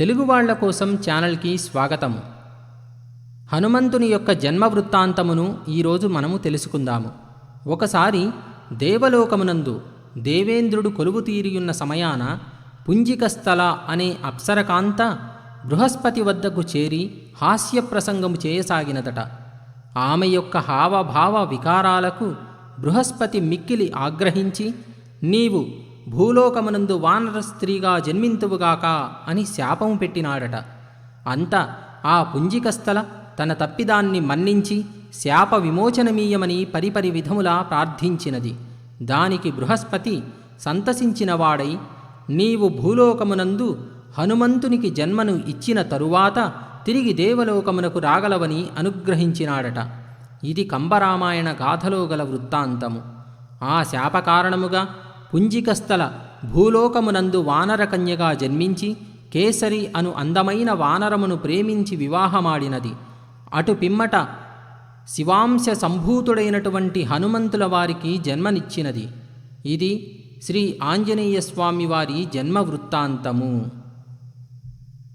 తెలుగు వాళ్ళ కోసం ఛానల్కి స్వాగతము. హనుమంతుని యొక్క జన్మ వృత్తాంతమును ఈరోజు మనము తెలుసుకుందాము. ఒకసారి దేవలోకమునందు దేవేంద్రుడు కొలువు తీరియున్న సమయాన పుంజికస్థల అనే అప్సరకాంత బృహస్పతి వద్దకు చేరి హాస్య ప్రసంగము చేయసాగినదట. ఆమె యొక్క హావభావ వికారాలకు బృహస్పతి మిక్కిలి ఆగ్రహించి నీవు భూలోకమునందు వానర స్త్రీగా జన్మింతువుగాక అని శాపము పెట్టినాడట. అంత ఆ పుంజికస్థల తన తప్పిదాన్ని మన్నించి శాప విమోచనమీయమని పరిపరి విధములా ప్రార్థించినది. దానికి బృహస్పతి సంతసించినవాడై నీవు భూలోకమునందు హనుమంతునికి జన్మను ఇచ్చిన తరువాత తిరిగి దేవలోకమునకు రాగలవని అనుగ్రహించినాడట. ఇది కంబరామాయణ గాథలో గల వృత్తాంతము. ఆ శాప కారణముగా పుంజికస్థల భూలోకమునందు వానరకన్యగా జన్మించి కేసరి అను అందమైన వానరమును ప్రేమించి వివాహమాడినది. అటు పిమ్మట శివాంశ సంభూతుడైనటువంటి హనుమంతుల వారికి జన్మనిచ్చినది. ఇది శ్రీ ఆంజనేయ వారి జన్మ వృత్తాంతము.